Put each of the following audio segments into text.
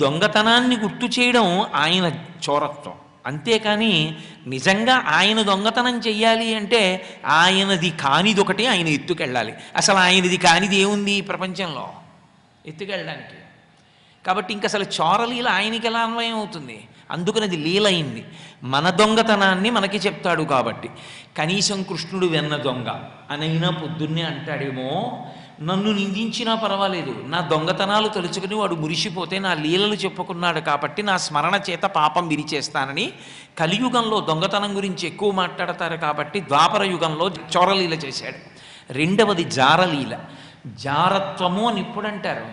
దొంగతనాన్ని గుర్తు చేయడం ఆయన చోరత్వం. అంతేకాని నిజంగా ఆయన దొంగతనం చెయ్యాలి అంటే ఆయనది కానిది ఒకటి ఆయన ఎత్తుకెళ్ళాలి. అసలు ఆయనది కానిది ఏముంది ఈ ప్రపంచంలో? ఎత్తుకెళ్ళడానికి. కాబట్టి ఇంక అసలు చోరలీల ఆయనకి ఎలా అన్వయం అవుతుంది? అందుకని అది లీలైంది మన దొంగతనాన్ని మనకి చెప్తాడు కాబట్టి కనీసం కృష్ణుడు వెన్న దొంగ అనైనా పొద్దున్నే అంటాడేమో నన్ను నిందించినా పర్వాలేదు. నా దొంగతనాలు తలుచుకుని వాడు మురిసిపోతే నా లీలలు చెప్పుకున్నాడు కాబట్టి నా స్మరణ చేత పాపం విరిచేస్తానని కలియుగంలో దొంగతనం గురించి ఎక్కువ మాట్లాడతారు కాబట్టి ద్వాపర యుగంలో చోరలీల చేశాడు. రెండవది జారలీల. జారత్వము అని ఇప్పుడు అంటారు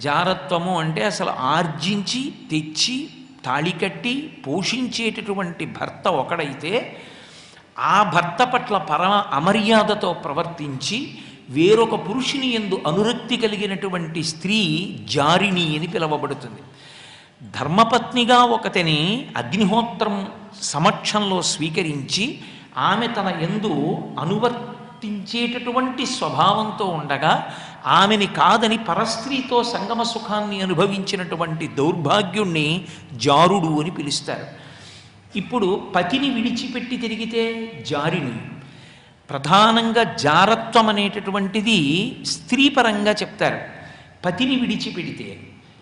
జారత్వము అంటే అసలు ఆర్జించి తెచ్చి తాళికట్టి పోషించేటటువంటి భర్త ఒకడైతే ఆ భర్త పట్ల పరమ అమర్యాదతో ప్రవర్తించి వేరొక పురుషుని ఎందు అనురక్తి కలిగినటువంటి స్త్రీ జారిణి అని పిలువబడుతుంది. ధర్మపత్నిగా ఒకతని అగ్నిహోత్రం సమక్షంలో స్వీకరించి ఆమె తన ఎందు అనువర్తించేటటువంటి స్వభావంతో ఉండగా ఆమెని కాదని పరస్త్రీతో సంగమ సుఖాన్ని అనుభవించినటువంటి దౌర్భాగ్యుణ్ణి జారుడు అని పిలుస్తారు. ఇప్పుడు పతిని విడిచిపెట్టి తిరిగితే జారిణి ప్రధానంగా జారత్వం అనేటటువంటిది స్త్రీపరంగా చెప్తారు. పతిని విడిచిపెడితే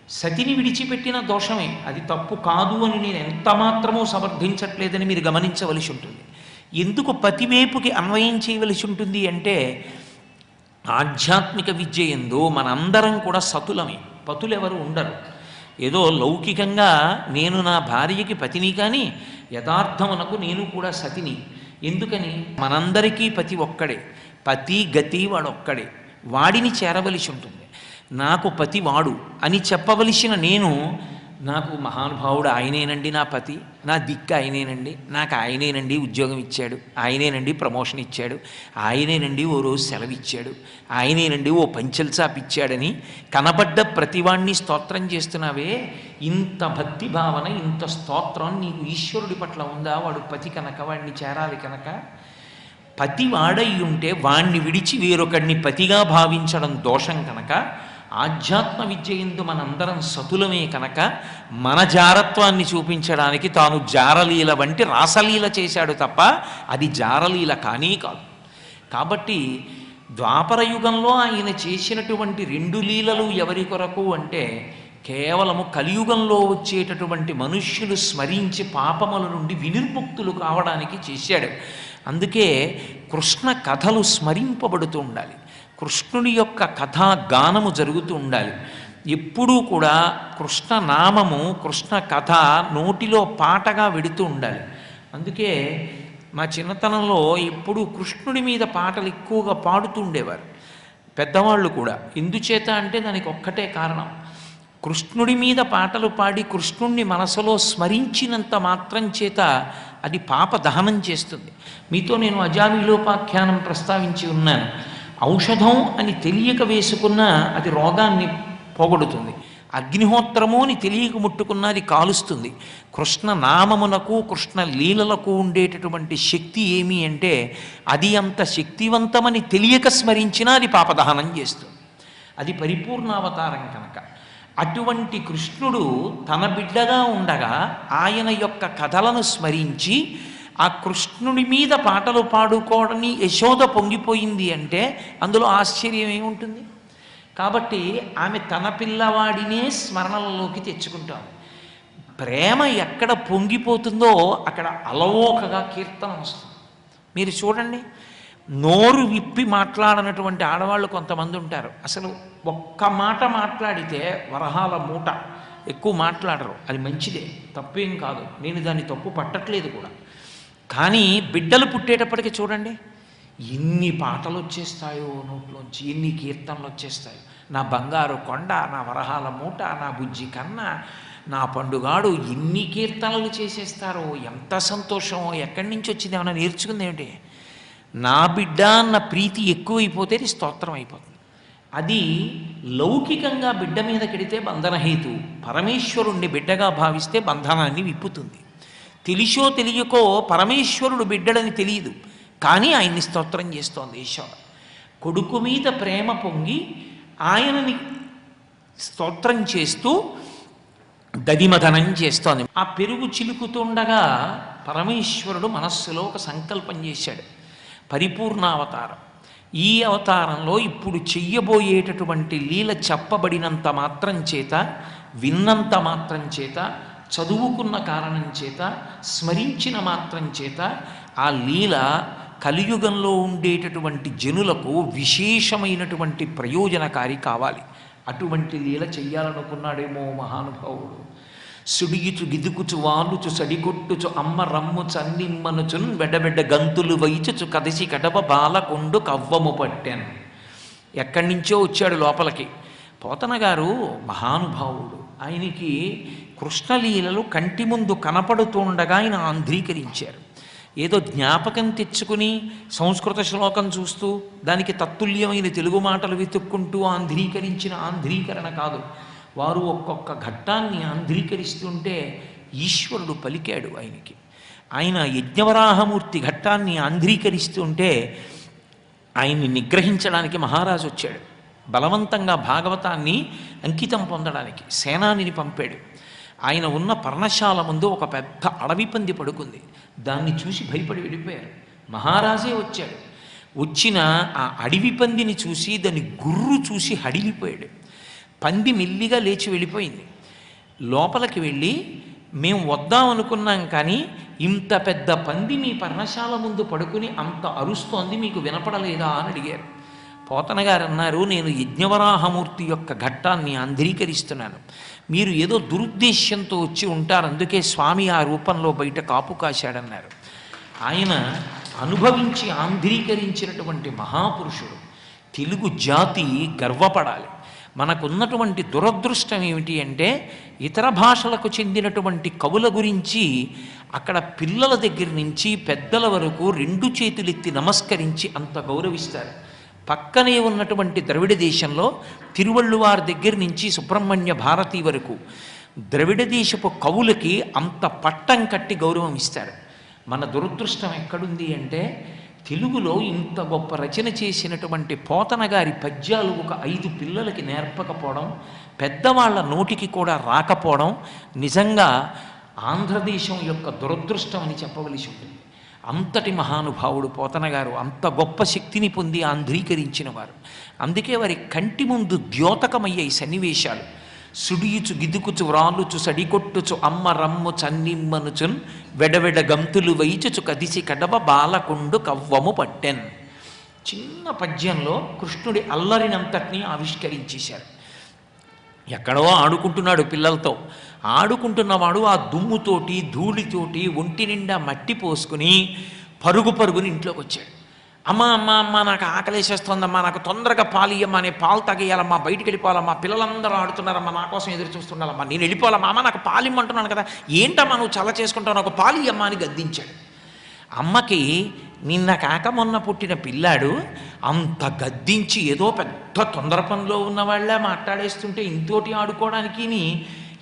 సతిని విడిచిపెట్టిన దోషమే. అది తప్పు కాదు అని నేను ఎంత మాత్రమూ సమర్థించట్లేదని మీరు గమనించవలసి ఉంటుంది. ఎందుకు పతివేపుకి అన్వయం చేయవలసి ఉంటుంది అంటే ఆధ్యాత్మిక విద్య ఎందు మనందరం కూడా సతులమే. పతులెవరు ఉండరు. ఏదో లౌకికంగా నేను నా భార్యకి పతిని కానీ యథార్థమునకు నేను కూడా సతిని. ఎందుకని? మనందరికీ పతి ఒక్కడే పతి గతి వాడు ఒక్కడే వాడిని చేరవలసి ఉంటుంది. నాకు పతి వాడు అని చెప్పవలసిన నేను నాకు మహానుభావుడు ఆయనేనండి నా పతి నా దిక్కు ఆయనేనండి నాకు ఆయనేనండి ఉద్యోగం ఇచ్చాడు ఆయనేనండి ప్రమోషన్ ఇచ్చాడు ఆయనేనండి ఓ రోజు సెలవు ఇచ్చాడు ఆయనేనండి ఓ పంచల్ చాప్ ఇచ్చాడని కనబడ్డ ప్రతివాణ్ణి స్తోత్రం చేస్తున్నావే ఇంత భక్తి భావన ఇంత స్తోత్రం నీకు ఈశ్వరుడి పట్ల ఉందా? వాడు పతి కనుక వాడిని చేరాలి కనుక. పతి వాడై ఉంటే వాణ్ణి విడిచి వేరొకడిని పతిగా భావించడం దోషం కనుక ఆధ్యాత్మ విద్య ఎందు మనందరం సతులమే కనుక మన జారత్వాన్ని చూపించడానికి తాను జారలీల వంటి రాసలీల చేశాడు తప్ప అది జారలీల కానీ కాదు. కాబట్టి ద్వాపర యుగంలో ఆయన చేసినటువంటి రెండు లీలలు ఎవరి కొరకు అంటే కేవలము కలియుగంలో వచ్చేటటువంటి మనుష్యులు స్మరించి పాపముల నుండి వినిర్ముక్తులు కావడానికి చేశాడు. అందుకే కృష్ణ కథలు స్మరింపబడుతూ ఉండాలి. కృష్ణుని యొక్క కథా గానము జరుగుతూ ఉండాలి. ఎప్పుడూ కూడా కృష్ణ నామము కృష్ణ కథ నోటిలో పాటగా వెడుతూ ఉండాలి. అందుకే మా చిన్నతనంలో ఎప్పుడూ కృష్ణుడి మీద పాటలు ఎక్కువగా పాడుతూ ఉండేవారు. పెద్దవాళ్ళు కూడా. ఎందుచేత అంటే దానికి ఒక్కటే కారణం. కృష్ణుడి మీద పాటలు పాడి కృష్ణుణ్ణి మనసులో స్మరించినంత మాత్రం చేత అది పాప దహనం చేస్తుంది. మీతో నేను అజామిలోపాఖ్యానం ప్రస్తావించి ఉన్నాను. ఔషధం అని తెలియక వేసుకున్న అది రోగాన్ని పోగొడుతుంది. అగ్నిహోత్రము అని తెలియక ముట్టుకున్న అది కాలుస్తుంది. కృష్ణ నామమునకు కృష్ణ లీలలకు ఉండేటటువంటి శక్తి ఏమి అంటే అది అంత శక్తివంతమని తెలియక స్మరించినా అది పాపదహనం చేస్తుంది. అది పరిపూర్ణావతారం కనుక. అటువంటి కృష్ణుడు తన బిడ్డగా ఉండగా ఆయన యొక్క కథలను స్మరించి ఆ కృష్ణుడి మీద పాటలు పాడుకోవడని యశోద పొంగిపోయింది అంటే అందులో ఆశ్చర్యం ఏముంటుంది? కాబట్టి ఆమె తన పిల్లవాడినే స్మరణలలోకి తెచ్చుకుంటాం. ప్రేమ ఎక్కడ పొంగిపోతుందో అక్కడ అలవోకగా కీర్తన వస్తుంది. మీరు చూడండి నోరు విప్పి మాట్లాడనటువంటి ఆడవాళ్ళు కొంతమంది ఉంటారు. అసలు ఒక్క మాట మాట్లాడితే వరహాల మూట ఎక్కువ మాట్లాడరు. అది మంచిదే తప్పేం కాదు. నేను దాన్ని తప్పు పట్టట్లేదు కూడా. కానీ బిడ్డలు పుట్టేటప్పటికి చూడండి ఎన్ని పాటలు వచ్చేస్తాయో నోట్లోంచి ఎన్ని కీర్తనలు వచ్చేస్తాయో. నా బంగారు కొండ నా వరహాల మూట నా బుజ్జి కన్న నా పండుగాడు ఎన్ని కీర్తనలు చేసేస్తారో ఎంత సంతోషం ఎక్కడి నుంచి వచ్చింది ఏమైనా నేర్చుకుంది ఏమిటి? నా బిడ్డ అన్న ప్రీతి ఎక్కువైపోతే అది స్తోత్రం అయిపోతుంది. అది లౌకికంగా బిడ్డ మీద కెడితే బంధనహేతు పరమేశ్వరుణ్ణి బిడ్డగా భావిస్తే బంధనాన్ని విప్పుతుంది. తెలిసో తెలియకో పరమేశ్వరుడు బిడ్డడని తెలియదు. కానీ ఆయన్ని స్తోత్రం చేస్తోంది యశోద కొడుకు మీద ప్రేమ పొంగి ఆయనని స్తోత్రం చేస్తూ దదిమదనం చేస్తోంది. ఆ పెరుగు చిలుకుతుండగా పరమేశ్వరుడు మనస్సులో ఒక సంకల్పం చేశాడు. పరిపూర్ణావతారం. ఈ అవతారంలో ఇప్పుడు చెయ్యబోయేటటువంటి లీల చెప్పబడినంత మాత్రం చేత విన్నంత మాత్రం చేత చదువుకున్న కారణం చేత స్మరించిన మాత్రం చేత ఆ లీల కలియుగంలో ఉండేటటువంటి జనులకు విశేషమైనటువంటి ప్రయోజనకారి కావాలి. అటువంటి లీల చెయ్యాలనుకున్నాడేమో మహానుభావుడు. సుడిగిచు గిదుకుచు వాలుచు సడిగొట్టుచు అమ్మ రమ్ము చన్నిమ్మనుచున్ వెడబెడ్డ గంతులు వైచుచు కదిసి కడప బాలకొండు కవ్వము పట్టాను. ఎక్కడి నుంచో వచ్చాడు లోపలికి. పోతన గారు మహానుభావుడు. ఆయనకి కృష్ణలీలలు కంటి ముందు కనపడుతుండగా ఆయన ఆంధ్రీకరించారు. ఏదో జ్ఞాపకం తెచ్చుకుని సంస్కృత శ్లోకం చూస్తూ దానికి తత్తుల్యమైన తెలుగు మాటలు వెతుక్కుంటూ ఆంధ్రీకరించిన ఆంధ్రీకరణ కాదు. వారు ఒక్కొక్క ఘట్టాన్ని ఆంధ్రీకరిస్తుంటే ఈశ్వరుడు పలికాడు ఆయనకి. ఆయన యజ్ఞవరాహమూర్తి ఘట్టాన్ని ఆంధ్రీకరిస్తుంటే ఆయన్ని నిగ్రహించడానికి మహారాజు వచ్చాడు బలవంతంగా భాగవతాన్ని అంకితం పొందడానికి సేనానిని పంపాడు. ఆయన ఉన్న పర్ణశాల ముందు ఒక పెద్ద అడవి పంది పడుకుంది. దాన్ని చూసి భయపడి వెళ్ళిపోయారు. మహారాజే వచ్చాడు. వచ్చిన ఆ అడవి పందిని చూసి దాని గుర్రు చూసి హడిలిపోయాడు. పంది మెల్లిగా లేచి వెళ్ళిపోయింది. లోపలికి వెళ్ళి మేము వద్దాం అనుకున్నాం కానీ ఇంత పెద్ద పంది మీ పర్ణశాల ముందు పడుకుని అంత అరుస్తోంది మీకు వినపడలేదా? అని అడిగారు. పోతన గారు అన్నారు నేను యజ్ఞవరాహమూర్తి యొక్క ఘట్టాన్ని ఆంధ్రీకరిస్తున్నాను మీరు ఏదో దురుద్దేశ్యంతో వచ్చి ఉంటారు అందుకే స్వామి ఆ రూపంలో బయట కాపు కాశాడన్నారు. ఆయన అనుభవించి ఆంధ్రీకరించినటువంటి మహాపురుషుడు. తెలుగు జాతి గర్వపడాలి. మనకున్నటువంటి దురదృష్టం ఏమిటి అంటే ఇతర భాషలకు చెందినటువంటి కవుల గురించి అక్కడ పిల్లల దగ్గర నుంచి పెద్దల వరకు రెండు చేతులెత్తి నమస్కరించి అంత గౌరవిస్తారు. పక్కనే ఉన్నటువంటి ద్రవిడ దేశంలో తిరువళ్ళువారి దగ్గర నుంచి సుబ్రహ్మణ్య భారతి వరకు ద్రవిడ దేశపు కవులకి అంత పట్టం కట్టి గౌరవం ఇస్తారు. మన దురదృష్టం ఎక్కడుంది అంటే తెలుగులో ఇంత గొప్ప రచన చేసినటువంటి పోతన గారి పద్యాలు ఒక ఐదు పిల్లలకి నేర్పకపోవడం పెద్దవాళ్ళ నోటికి కూడా రాకపోవడం నిజంగా ఆంధ్రదేశం యొక్క దురదృష్టం అని చెప్పవలసి ఉంటుంది. అంతటి మహానుభావుడు పోతనగారు అంత గొప్ప శక్తిని పొంది ఆంధ్రీకరించిన వారు అందుకే వారి కంటి ముందు ద్యోతకమయ్యాయి సన్నివేశాలు. సుడియుచు గిదుకుచు వ్రాలుచు సడికొట్టుచు అమ్మ రమ్ము చన్నిమ్మనుచున్ వెడవెడ గంతులు వైచుచు కదిసి కడవ బాలకుండు కవ్వము పట్టెన్. చిన్న పద్యంలో కృష్ణుడి అల్లరినంతటినీ ఆవిష్కరించేశారు. ఎక్కడో ఆడుకుంటున్నాడు పిల్లలతో. ఆడుకుంటున్నవాడు ఆ దుమ్ముతోటి ధూళితోటి ఒంటి నిండా మట్టి పోసుకుని పరుగు పరుగుని ఇంట్లోకి వచ్చాడు అమ్మ అమ్మ అమ్మ నాకు ఆకలేసేస్తోందమ్మా నాకు తొందరగా పాలు ఇయ్యమ్మా నేను పాలు తాగేయాలమ్మా బయటికి వెళ్ళిపోవాలమ్మా పిల్లలందరూ ఆడుతున్నారమ్మా నా కోసం ఎదురు చూస్తున్నారమ్మా నేను వెళ్ళిపోవాలమ్మా అమ్మ నాకు పాలు ఇమ్మంటున్నాను కదా ఏంటమ్మా నువ్వు చల్ల చేసుకుంటావు నాకు పాలు ఇయ్యమ్మా అని గద్దించాడు. అమ్మకి నిన్న కాక మొన్న పుట్టిన పిల్లాడు అంత గద్దించి ఏదో పెద్ద తొందర పనిలో ఉన్న వాళ్ళే మాట్లాడేస్తుంటే ఇంతోటి ఆడుకోవడానికి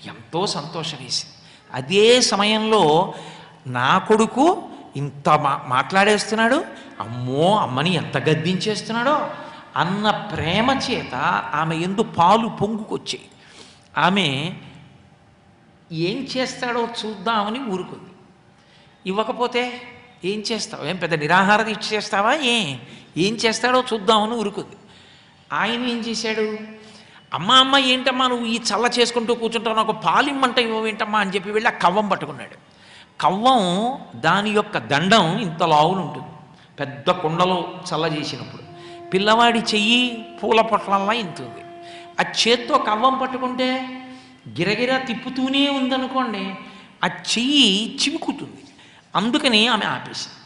ఎంతో సంతోషం వేసింది అదే సమయంలో నా కొడుకు ఇంత మా మాట్లాడేస్తున్నాడు అమ్మో అమ్మని ఎంత గద్దించేస్తున్నాడో అన్న ప్రేమ చేత ఆమె ఎందు పాలు పొంగుకొచ్చాయి. ఆమె ఏం చేస్తాడో చూద్దామని ఊరుకుంది. ఇవ్వకపోతే ఏం చేస్తావు? ఏం పెద్ద నిరాహార దీక్ష చేస్తావా? ఏ? ఏం చేస్తాడో చూద్దామని ఊరుకుంది. ఆయన ఏం చేశాడు? అమ్మ అమ్మ ఏంటమ్మా నువ్వు ఈ చల్ల చేసుకుంటూ కూర్చుంటావు? నాకు పాలిమ్మంట ఇవ్వవేంటమ్మా అని చెప్పి వెళ్ళి ఆ కవ్వం పట్టుకున్నాడు. కవ్వం దాని యొక్క దండం ఇంత లావులు ఉంటుంది. పెద్ద కుండలో చల్ల చేసినప్పుడు. పిల్లవాడి చెయ్యి పూల పొట్లల్లా ఇంతుంది. ఆ చేత్తో కవ్వం పట్టుకుంటే గిరగిరా తిప్పుతూనే ఉందనుకోండి ఆ చెయ్యి చివుకుతుంది అందుకని ఆమె ఆపేసింది.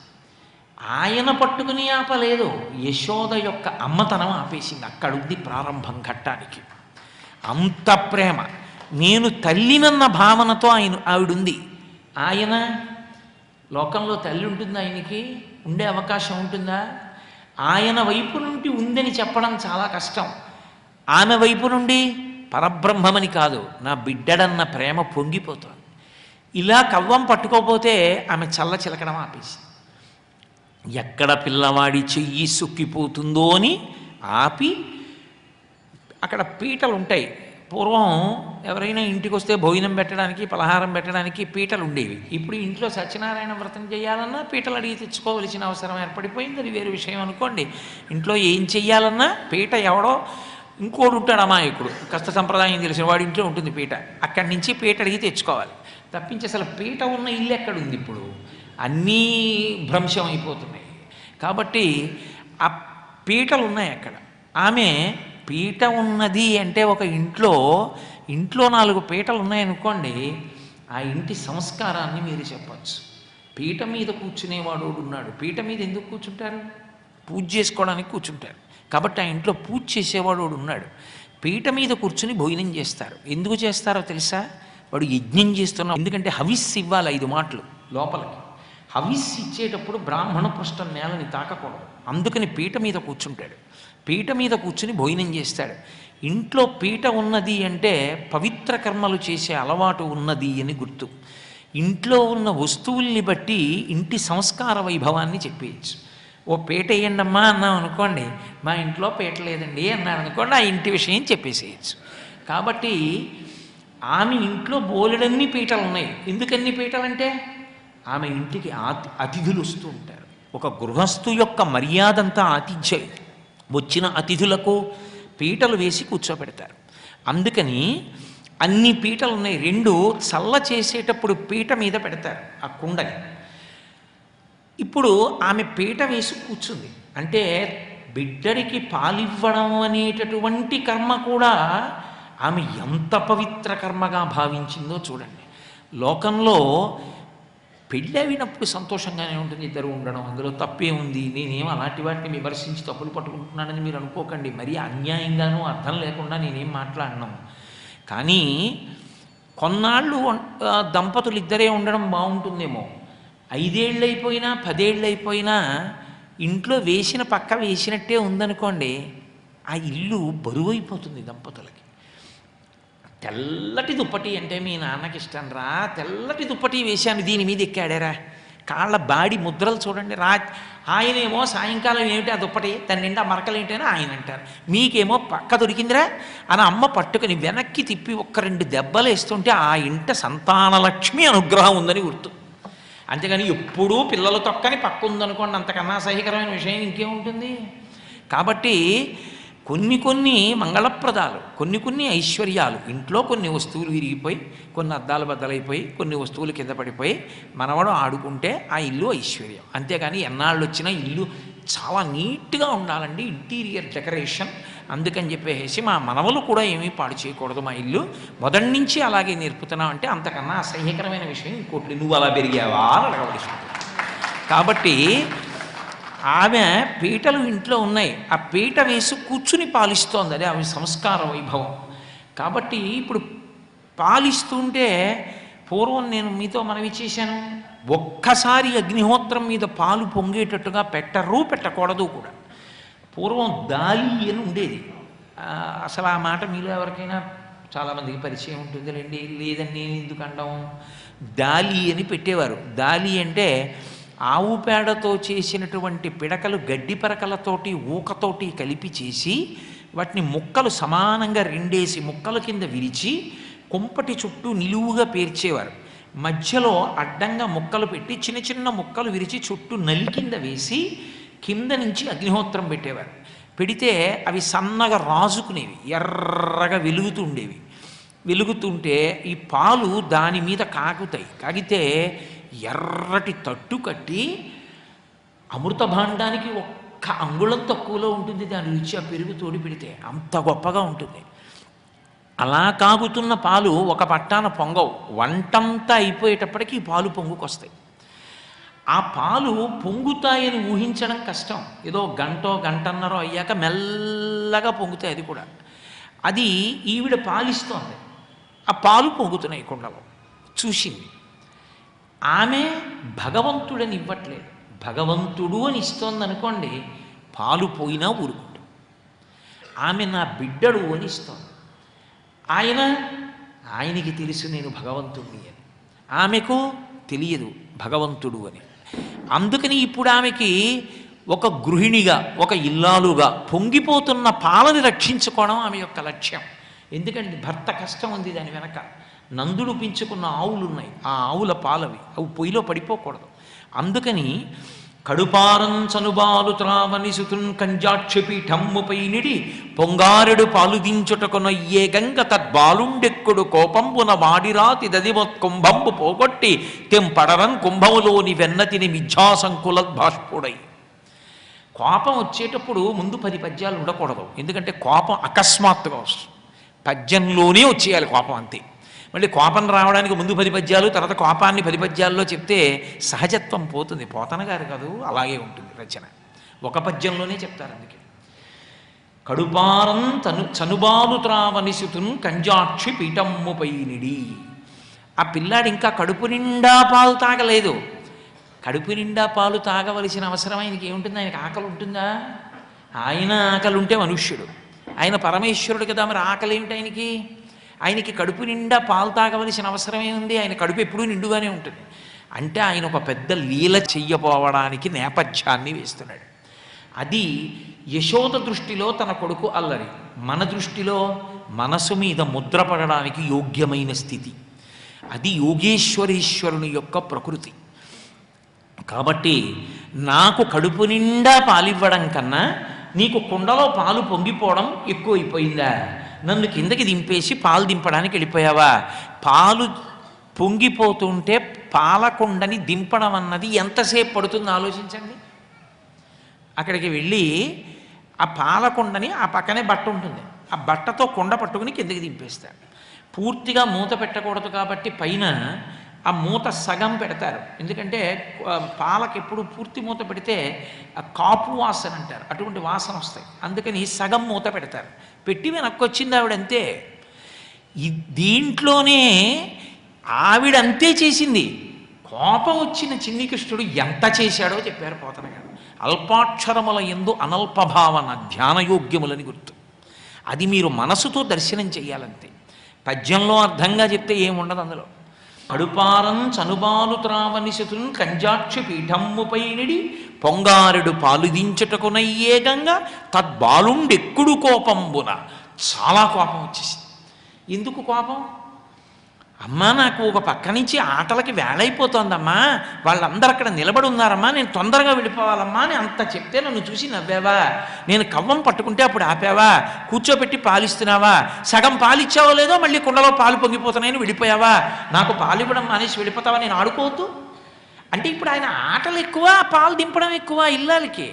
ఆయన పట్టుకుని ఆపలేదు. యశోద యొక్క అమ్మతనం ఆపేసింది. అక్కడుంది ప్రారంభం ఘట్టానికి. అంత ప్రేమ. నేను తల్లినన్న భావనతో ఆయన ఆవిడుంది. ఆయన లోకంలో తల్లి ఉంటుంది ఆయనకి? ఉండే అవకాశం ఉంటుందా? ఆయన వైపు నుండి ఉందని చెప్పడం చాలా కష్టం. ఆమె వైపు నుండి పరబ్రహ్మమని కాదు నా బిడ్డడన్న ప్రేమ పొంగిపోతుంది. ఇలా కవ్వం పట్టుకోపోతే ఆమె చల్ల చిలకడం ఆపేసి ఎక్కడ పిల్లవాడి చెయ్యి సుక్కిపోతుందో అని ఆపి అక్కడ పీటలు ఉంటాయి పూర్వం ఎవరైనా ఇంటికి వస్తే భోజనం పెట్టడానికి పలహారం పెట్టడానికి పీటలు ఉండేవి ఇప్పుడు ఇంట్లో సత్యనారాయణ వ్రతం చేయాలన్నా పీటలు అడిగి తెచ్చుకోవలసిన అవసరం ఏర్పడిపోయింది. అది వేరే విషయం అనుకోండి. ఇంట్లో ఏం చెయ్యాలన్నా పీట ఎవడో ఇంకోడు ఉంటాడు అమాయకుడు. కష్ట సంప్రదాయం తెలిసిన వాడి ఇంట్లో ఉంటుంది పీట. అక్కడి నుంచి పీట అడిగి తెచ్చుకోవాలి. తప్పించి అసలు పీట ఉన్న ఇల్లు ఎక్కడుంది ఇప్పుడు? అన్నీ భ్రంశం అయిపోతున్నాయి. కాబట్టి ఆ పీటలు ఉన్నాయి అక్కడ. ఆమె పీట ఉన్నది అంటే ఒక ఇంట్లో ఇంట్లో నాలుగు పీటలు ఉన్నాయనుకోండి ఆ ఇంటి సంస్కారాన్ని మీరు చెప్పచ్చు. పీట మీద కూర్చునేవాడు ఉన్నాడు. పీట మీద ఎందుకు కూర్చుంటారు? పూజ చేసుకోవడానికి కూర్చుంటారు. కాబట్టి ఆ ఇంట్లో పూజ చేసేవాడు ఉన్నాడు. పీట మీద కూర్చుని భోజనం చేస్తారు. ఎందుకు చేస్తారో తెలుసా? వాడు యజ్ఞం చేస్తున్నాడు ఎందుకంటే హవిస్ ఇవ్వాలి ఐదు మాటలు లోపలికి. హవిస్ ఇచ్చేటప్పుడు బ్రాహ్మణ పృష్ఠం నేలని తాకకూడదు. అందుకని పీట మీద కూర్చుంటాడు. పీట మీద కూర్చుని భోజనం చేస్తాడు. ఇంట్లో పీట ఉన్నది అంటే పవిత్ర కర్మలు చేసే అలవాటు ఉన్నది అని గుర్తు. ఇంట్లో ఉన్న వస్తువుల్ని బట్టి ఇంటి సంస్కార వైభవాన్ని చెప్పేయచ్చు. ఓ పీట వేయండమ్మా అన్నాం అనుకోండి మా ఇంట్లో పీట లేదండి అన్నాడు అనుకోండి ఆ ఇంటి విషయం చెప్పేసేయచ్చు. కాబట్టి ఆమె ఇంట్లో బోలెడన్ని పీటలు ఉన్నాయి. ఎందుకన్ని పీటలంటే ఆమె ఇంటికి అతిథులు వస్తూ ఉంటారు. ఒక గృహస్థు యొక్క మర్యాదంతా ఆతిథ్యం వచ్చిన అతిథులకు పీటలు వేసి కూర్చోబెడతారు. అందుకని అన్ని పీటలు ఉన్నాయి రెండు చల్ల చేసేటప్పుడు పీట మీద పెడతారు ఆ కుండని. ఇప్పుడు ఆమె పీట వేసి కూర్చుంది. అంటే బిడ్డడికి పాలివ్వడం అనేటటువంటి కర్మ కూడా ఆమె ఎంత పవిత్ర కర్మగా భావించిందో చూడండి. లోకంలో పెళ్ళవినప్పుడు సంతోషంగానే ఉంటుంది ఇద్దరు ఉండడం. అందులో తప్పే ఉంది. నేనేం అలాంటి వాటిని విమర్శించి తప్పులు పట్టుకుంటున్నానని మీరు అనుకోకండి. మరీ అన్యాయంగానూ అర్థం లేకుండా నేనేం మాట్లాడినాం. కానీ కొన్నాళ్ళు దంపతులు ఇద్దరే ఉండడం బాగుంటుందేమో. ఐదేళ్ళు అయిపోయినా పదేళ్ళు అయిపోయినా ఇంట్లో వేసిన పక్క వేసినట్టే ఉందనుకోండి ఆ ఇల్లు బరువైపోతుంది దంపతులకి. తెల్లటి దుప్పటి అంటే మీ నాన్నకి ఇష్టం రా. తెల్లటి దుప్పటి వేశాను దీని మీద ఎక్కాడేరా. కాళ్ళ బాడి ముద్రలు చూడండి. రా ఆయనేమో సాయంకాలం ఏమిటి ఆ దుప్పటి? దాని నిండా మరకలు ఏంటని ఆయన అంటారు. మీకేమో పక్క దొరికిందిరా అని అమ్మ పట్టుకుని వెనక్కి తిప్పి ఒక్క రెండు దెబ్బలు వేస్తుంటే ఆ ఇంట సంతానలక్ష్మి అనుగ్రహం ఉందని గుర్తు. అంతేగాని ఎప్పుడూ పిల్లలు తొక్కని పక్క ఉందనుకోండి అంతకన్నా అసహ్యకరమైన విషయం ఇంకేముంటుంది? కాబట్టి కొన్ని కొన్ని మంగళప్రదాలు కొన్ని కొన్ని ఐశ్వర్యాలు. ఇంట్లో కొన్ని వస్తువులు విరిగిపోయి కొన్ని అద్దాలు బద్దలైపోయి కొన్ని వస్తువులు కింద పడిపోయి మనవడు ఆడుకుంటే ఆ ఇల్లు ఐశ్వర్యం. అంతేగాని ఎన్నాళ్ళు వచ్చినా ఇల్లు చాలా నీట్గా ఉండాలండి. Interior decoration. అందుకని చెప్పేసి మా మనవలు కూడా ఏమీ పాడు చేయకూడదు మా ఇల్లు. మొదటి నుంచి అలాగే నేర్పుతున్నాం అంటే అంతకన్నా అసహ్యకరమైన విషయం ఇంకోటి నువ్వు అలా పెరిగావా అని అడగవలసింది కాబట్టి ఆమె పీటలు ఇంట్లో ఉన్నాయి. ఆ పీట వేసి కూర్చుని పాలిస్తోంది. అదే ఆమె సంస్కార వైభవం. కాబట్టి ఇప్పుడు పాలిస్తుంటే పూర్వం నేను మీతో మనవి చేశాను. ఒక్కసారి అగ్నిహోత్రం మీద పాలు పొంగేటట్టుగా పెట్టరు పెట్టకూడదు కూడా. పూర్వం దాలి అని ఉండేది. అసలు ఆ మాట మీలో ఎవరికైనా చాలామందికి పరిచయం ఉంటుందిలేండి. లేదని నేను ఎందుకు అండం దాలి అని పెట్టేవారు. దాలి అంటే ఆవు పేడతో చేసినటువంటి పిడకలు గడ్డి పరకలతోటి ఊకతోటి కలిపి చేసి వాటిని ముక్కలు సమానంగా రెండేసి ముక్కల కింద విరిచి కుంపటి చుట్టూ నిలువుగా పేర్చేవారు. మధ్యలో అడ్డంగా ముక్కలు పెట్టి చిన్న చిన్న ముక్కలు విరిచి చుట్టూ నలి కింద వేసి కింద నుంచి అగ్నిహోత్రం పెట్టేవారు. పెడితే అవి సన్నగా రాజుకునేవి ఎర్రగా వెలుగుతూ ఉండేవి. వెలుగుతుంటే ఈ పాలు దాని మీద కాగుతాయి. కాగితే ఎర్రటి తట్టు కట్టి అమృత భాండానికి ఒక్క అంగుళం తక్కువలో ఉంటుంది. దాని రుచి ఆ పెరుగు తోడి పెడితే అంత గొప్పగా ఉంటుంది. అలా కాగుతున్న పాలు ఒక పట్టాన పొంగవు. వంటంతా అయిపోయేటప్పటికీ పాలు పొంగుకొస్తాయి. ఆ పాలు పొంగుతాయని ఊహించడం కష్టం. ఏదో గంటో గంటన్నరో అయ్యాక మెల్లగా పొంగుతాయి అది కూడా. అది ఈవిడ పాలిస్తోంది. ఆ పాలు పొంగుతున్నాయి కుండలో. చూసింది. ఆమె భగవంతుడని ఇవ్వట్లేదు. భగవంతుడు అని ఇస్తోందనుకోండి పాలు పోయినా ఊరుకుంటాం ఆమె నా బిడ్డడు అని ఇస్తోంది. ఆయన ఆయనకి తెలుసు నేను భగవంతుడిని అని. ఆమెకు తెలియదు భగవంతుడు అని. అందుకని ఇప్పుడు ఆమెకి ఒక గృహిణిగా ఒక ఇల్లాలుగా పొంగిపోతున్న పాలని రక్షించుకోవడం ఆమె యొక్క లక్ష్యం. ఎందుకంటే భర్త కష్టం ఉంది దాని వెనక. నందుడు పెంచుకున్న ఆవులు ఉన్నాయి ఆ ఆవుల పాలవి. అవి పొయ్యిలో పడిపోకూడదు. అందుకని కడుపారం చనుబాలు త్రావని సుతున్ కంజాక్షపీఠమ్ముపై నిడి పొంగారెడు పాలుదించుటకునయ్యే గంగ తద్బాలుండెక్కుడు కోపంబున వాడిరాతి దదిమత్ కుంభంబు పోగొట్టి తెంపడరం కుంభములోని వెన్నతిని మిథ్యాసంకులద్భాష్పుడై కోపం వచ్చేటప్పుడు ముందు పది పద్యాలు ఉండకూడదు. ఎందుకంటే కోపం అకస్మాత్తుగా వస్తుంది. పద్యంలోనే వచ్చేయాలి కోపం అంతే. మళ్ళీ కోపం రావడానికి ముందు పది పద్యాలు తర్వాత కోపాన్ని పది పద్యాల్లో చెప్తే సహజత్వం పోతుంది. పోతన గారు కాదు అలాగే ఉంటుంది రచన. ఒక పద్యంలోనే చెప్తారు అందుకే. కడుపారం తను చనుబాలు త్రావనిసుతున్ కంజాక్షి పీఠమ్ముపై నిడి ఆ పిల్లాడు ఇంకా కడుపు నిండా పాలు తాగలేదు. కడుపు నిండా పాలు తాగవలసిన అవసరం ఆయనకి ఏముంటుంది? ఆయనకి ఆకలి ఉంటుందా? ఆయన ఆకలి ఉంటే మనుష్యుడు. ఆయన పరమేశ్వరుడు కదా మరి ఆకలి ఏమిటి ఆయనకి? ఆయనకి కడుపు నిండా పాలు తాగవలసిన అవసరం ఉంది. ఆయన కడుపు ఎప్పుడూ నిండుగానే ఉంటుంది. అంటే ఆయన ఒక పెద్ద లీల చెయ్యపోవడానికి నేపథ్యాన్ని వేస్తున్నాడు. అది యశోద దృష్టిలో తన కొడుకు అల్లరి. మన దృష్టిలో మనసు మీద ముద్రపడడానికి యోగ్యమైన స్థితి. అది యోగేశ్వరేశ్వరుని యొక్క ప్రకృతి. కాబట్టి నాకు కడుపు నిండా పాలివ్వడం కన్నా నీకు కుండలో పాలు పొంగిపోవడం ఎక్కువైపోయిందా? నన్ను కిందకి దింపేసి పాలు దింపడానికి వెళ్ళిపోయావా? పాలు పొంగిపోతుంటే పాలకుండని దింపడం అన్నది ఎంతసేపు పడుతుందో ఆలోచించండి. అక్కడికి వెళ్ళి ఆ పాలకుండని ఆ పక్కనే బట్ట ఉంటుంది. ఆ బట్టతో కుండ పట్టుకుని కిందకి దింపేస్తారు. పూర్తిగా మూత పెట్టకూడదు కాబట్టి పైన ఆ మూత సగం పెడతారు. ఎందుకంటే పాలకు ఎప్పుడు పూర్తి మూత పెడితే ఆ కాపు వాసన అంటారు. అటువంటి వాసన వస్తాయి. అందుకని సగం మూత పెడతారు. పెట్టి వెనక్కొచ్చింది ఆవిడంతే. దీంట్లోనే ఆవిడ అంతే చేసింది. కోపం వచ్చిన చిన్ని కృష్ణుడు ఎంత చేశాడో చెప్పారు పోతన గారు. అల్పాక్షరముల ఎందు అనల్పభావన ధ్యానయోగ్యములని గుర్తు. అది మీరు మనసుతో దర్శనం చేయాలంతే. పద్యంలో అర్థంగా చెప్తే ఏముండదు అందులో. కడుపారం చనుబాలు త్రావనిశతున్ కంజాక్ష పీఠమ్ముపై నిడి పొంగారుడు పాలుదించుటకునయ్యే గంగ తద్బాలుండెక్కుడు కోపంబున చాలా కోపం వచ్చేసింది. ఎందుకు కోపం? అమ్మా నాకు ఒక పక్క నుంచి ఆటలకి వేళైపోతోందమ్మా వాళ్ళందరూ అక్కడ నిలబడి ఉన్నారమ్మా నేను తొందరగా వెళ్ళిపోవాలమ్మా అని అంత చెప్తే నన్ను చూసి నవ్వావా? నేను కవ్వం పట్టుకుంటే అప్పుడు ఆపావా? కూర్చోబెట్టి పాలిస్తున్నావా? సగం పాలిచ్చావో లేదో మళ్ళీ కుండలో పాలు పొంగిపోతున్నాయని వెళ్ళిపోయావా? నాకు పాలు ఇవ్వడం మానేసి వెళ్ళిపోతావా? నేను ఆడుకోవద్దు. అంటే ఇప్పుడు ఆయన ఆటలు ఎక్కువ పాలు దింపడం ఎక్కువ ఇల్లాలకి.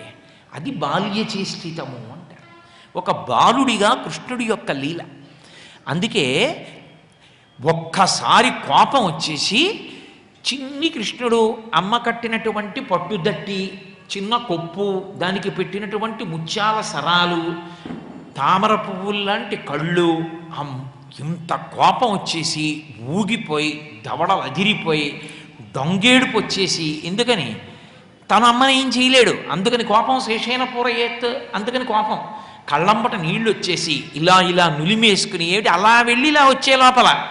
అది బాల్య చేష్టితము అంటారు ఒక బాలుడిగా కృష్ణుడి యొక్క లీల. అందుకే ఒక్కసారి కోపం వచ్చేసి చిన్ని కృష్ణుడు అమ్మ కట్టినటువంటి పట్టుదట్టి చిన్న కొప్పు దానికి పెట్టినటువంటి ముత్యాల సరాలు తామర పువ్వుల్లాంటి కళ్ళు ఇంత కోపం వచ్చేసి ఊగిపోయి దవడలు అదిరిపోయి దొంగేడుపు వచ్చేసి ఎందుకని? తన అమ్మని ఏం చేయలేడు. అందుకని కోపం శేషైన పూరయేత్ అందుకని కోపం. కళ్ళంబట నీళ్ళు వచ్చేసి ఇలా ఇలా నులిమేసుకుని ఏమిటి? అలా వెళ్ళి ఇలా వచ్చే లోపల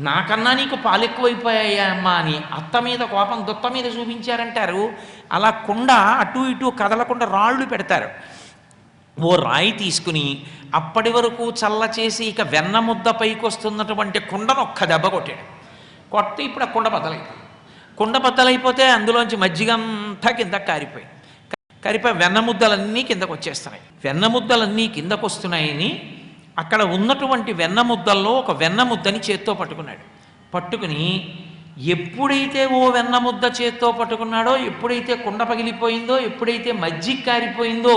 నాకన్నా నీకు పాలెక్కువైపోయాయమ్మా అమ్మా అని అత్త మీద కోపం దొత్త మీద చూపించారంటారు. అలా కుండ అటు ఇటు కదలకుండా రాళ్ళు పెడతారు. ఓ రాయి తీసుకుని అప్పటి వరకు చల్ల చేసి ఇక వెన్న ముద్ద పైకి వస్తున్నటువంటి కుండను ఒక్క దెబ్బ కొట్టాడు. కొట్టి ఇప్పుడు ఆ కుండ బదలైపోయింది కుండ బద్దలైపోతే అందులోంచి మజ్జిగ అంతా కింద కారిపోయి. కారిపోయి వెన్న ముద్దలన్నీ కిందకు వచ్చేస్తున్నాయి. వెన్న ముద్దలన్నీ కిందకు వస్తున్నాయని అక్కడ ఉన్నటువంటి వెన్న ముద్దల్లో ఒక వెన్న ముద్దని చేత్తో పట్టుకున్నాడు. పట్టుకుని ఎప్పుడైతే ఓ వెన్న ముద్ద చేత్తో పట్టుకున్నాడో ఎప్పుడైతే కుండ పగిలిపోయిందో ఎప్పుడైతే మజ్జిగ కారిపోయిందో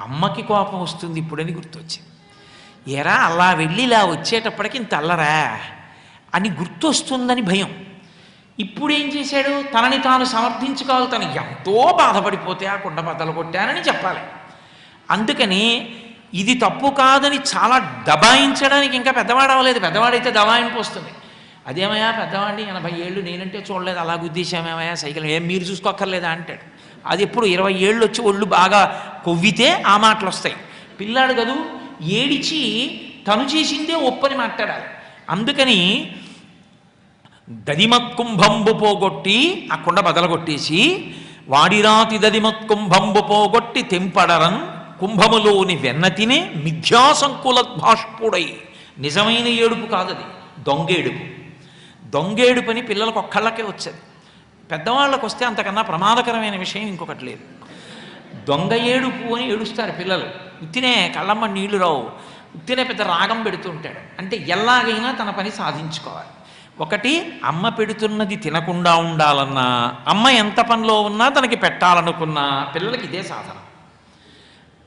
అమ్మకి కోపం వస్తుంది ఇప్పుడని గుర్తొచ్చింది. ఎరా అలా వెళ్ళి ఇలా వచ్చేటప్పటికి ఇంత అల్లరా అని గుర్తొస్తుందని భయం. ఇప్పుడు ఏం చేశాడు? తనని తాను సమర్థించుకోవాలి. తను ఎంతో బాధపడిపోతే ఆ కుండ బద్దలు కొట్టానని చెప్పాలి. అందుకని ఇది తప్పు కాదని చాలా దబాయించడానికి ఇంకా పెద్దవాడు అవ్వలేదు. పెద్దవాడైతే దబాయింపు వస్తుంది. అదేమయ్యా పెద్దవాడిని ఎనభై ఏళ్ళు నేనంటే చూడలేదు. అలా గుద్దేశామేమయ్యా? సైకిల్ ఏం మీరు చూసుకోక్కర్లేదా? అంటాడు. అది ఎప్పుడు ఇరవై ఏళ్ళు వచ్చి ఒళ్ళు బాగా కొవ్వితే ఆ మాటలు వస్తాయి. పిల్లాడు కదూ ఏడిచి తను చేసిందే ఒప్పని మాట్లాడాలి. అందుకని దదిమత్కుంభంబు పోగొట్టి ఆ కుండ బదలగొట్టేసి వాడిరాతి దదిమత్కుంభంబు పోగొట్టి తెంపడరన్ కుంభములోని వెన్న తినే మిథ్యాసంకుల భాష్పుడై నిజమైన ఏడుపు కాదది దొంగేడుపు. దొంగేడుపు అని పిల్లలకు ఒక్కళ్ళకే వచ్చేది. పెద్దవాళ్ళకు వస్తే అంతకన్నా ప్రమాదకరమైన విషయం ఇంకొకటి లేదు. దొంగ ఏడుపు అని ఏడుస్తారు పిల్లలు. ఉత్తినే కళ్ళమ్మ నీళ్ళు రావు. ఉత్తినే పెద్ద రాగం పెడుతుంటాడు అంటే ఎలాగైనా తన పని సాధించుకోవాలి. ఒకటి అమ్మ పెడుతున్నది తినకుండా ఉండాలన్నా అమ్మ ఎంత పనిలో ఉన్నా తనకి పెట్టాలనుకున్నా పిల్లలకి ఇదే సాధన.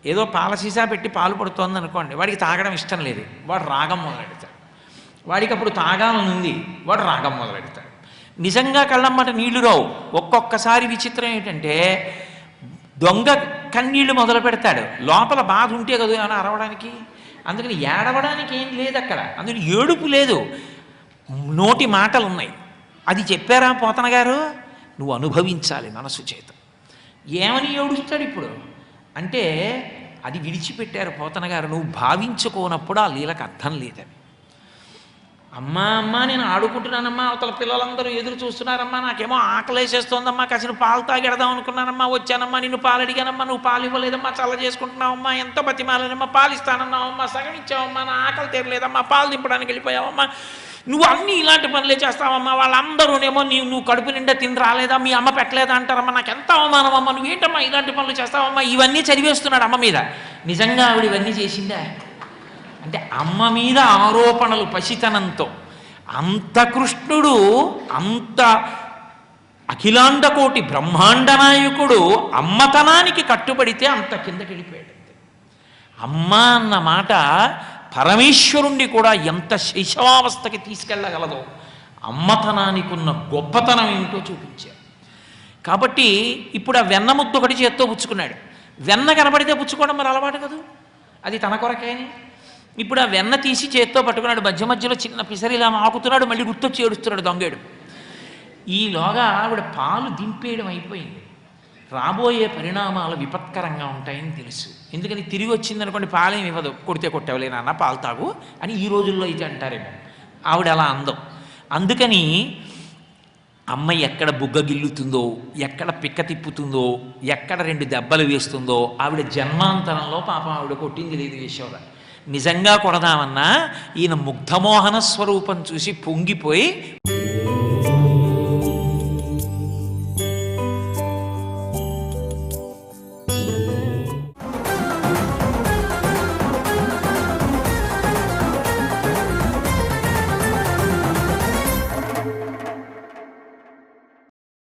ఏదో పాల సీసా పెట్టి పాలు పడుతోంది అనుకోండి వాడికి తాగడం ఇష్టం లేదు. వాడు రాగం మొదలెడతాడు. వాడికి అప్పుడు తాగాలని ఉంది వాడు రాగం మొదలెడతాడు. నిజంగా కళ్ళమ్మట నీళ్ళు రావు. ఒక్కొక్కసారి విచిత్రం ఏంటంటే దొంగ కన్నీళ్ళు మొదలు పెడతాడు. లోపల బాధ ఉంటే కదా ఏమైనా అరవడానికి? అందుకని ఏడవడానికి ఏం లేదు అక్కడ. అందుకని ఏడుపు లేదు. నోటి మాటలు ఉన్నాయి అది చెప్పారా పోతన గారు? నువ్వు అనుభవించాలి మనసు చేత. ఏమని ఏడుస్తాడు ఇప్పుడు? అంటే అది విడిచిపెట్టారు పోతన గారు. నువ్వు భావించుకోనప్పుడు ఆ లీలకు అర్థం లేదని అమ్మా అమ్మా నేను ఆడుకుంటున్నానమ్మా అవతల పిల్లలందరూ ఎదురు చూస్తున్నారమ్మా నాకేమో ఆకలేసేస్తోందమ్మా కాసిన పాలు తాగెడదాం అనుకున్నానమ్మా వచ్చానమ్మా నిన్ను పాలు అడిగానమ్మా నువ్వు పాలు ఇవ్వలేదమ్మా చల్ల చేసుకుంటున్నావమ్మా ఎంత బతిమాలనమ్మా పాలు ఇస్తానన్నావమ్మా సగం ఇచ్చావమ్మా నా ఆకలి తీరలేదమ్మా పాలు దింపడానికి వెళ్ళిపోయావమ్మా. నువ్వు అన్నీ ఇలాంటి పనులే చేస్తావమ్మా వాళ్ళందరూనేమో నీవు నువ్వు కడుపు నిండా తిని రాలేదా మీ అమ్మ పెట్టలేదా అంటారమ్మా నాకు ఎంత అవమానం అమ్మా నువ్వేంటమ్మా ఇలాంటి పనులు చేస్తావమ్మా ఇవన్నీ చదివేస్తున్నాడు అమ్మ మీద. నిజంగా ఆవిడ ఇవన్నీ చేసిందా? అంటే అమ్మ మీద ఆరోపణలు పసితనంతో అంత కృష్ణుడు అంత అఖిలాండకోటి బ్రహ్మాండ నాయకుడు అమ్మతనానికి కట్టుబడితే అంత కిందకి వెళ్ళిపోయాడు అమ్మ అన్న మాట పరమేశ్వరుణ్ణి కూడా ఎంత శైశవావస్థకి తీసుకెళ్ళగలదో అమ్మతనానికి ఉన్న గొప్పతనం ఏమిటో చూపించారు కాబట్టి ఇప్పుడు ఆ వెన్న ముద్దు ఒకటి చేత్తో పుచ్చుకున్నాడు. వెన్న కనబడితే పుచ్చుకోవడం మరి అలవాటు కదా? అది తన కొరకేని? ఇప్పుడు ఆ వెన్న తీసి చేత్తో పట్టుకున్నాడు మధ్య మధ్యలో చిన్న పిసరిలా ఆకుతున్నాడు మళ్ళీ గుర్తొచ్చి ఏడుస్తున్నాడు దొంగేడు. ఈలోగా ఆవిడ పాలు దింపేయడం అయిపోయింది. రాబోయే పరిణామాలు విపత్కరంగా ఉంటాయని తెలుసు. ఎందుకని తిరిగి వచ్చిందనుకోండి పాలేం ఇవ్వదు. కొడితే కొట్టవలే నాన్న పాలు తాగు అని ఈ రోజుల్లో అయితే అంటారేమో. ఆవిడ అలా అందం. అందుకని అమ్మ ఎక్కడ బుగ్గ గిల్లుతుందో ఎక్కడ పిక్క తిప్పుతుందో ఎక్కడ రెండు దెబ్బలు వేస్తుందో ఆవిడ జన్మాంతరంలో పాపం ఆవిడ కొట్టింది లేదు యశోద నిజంగా కొడదామన్నా ఈయన ముగ్ధమోహన స్వరూపం చూసి పొంగిపోయి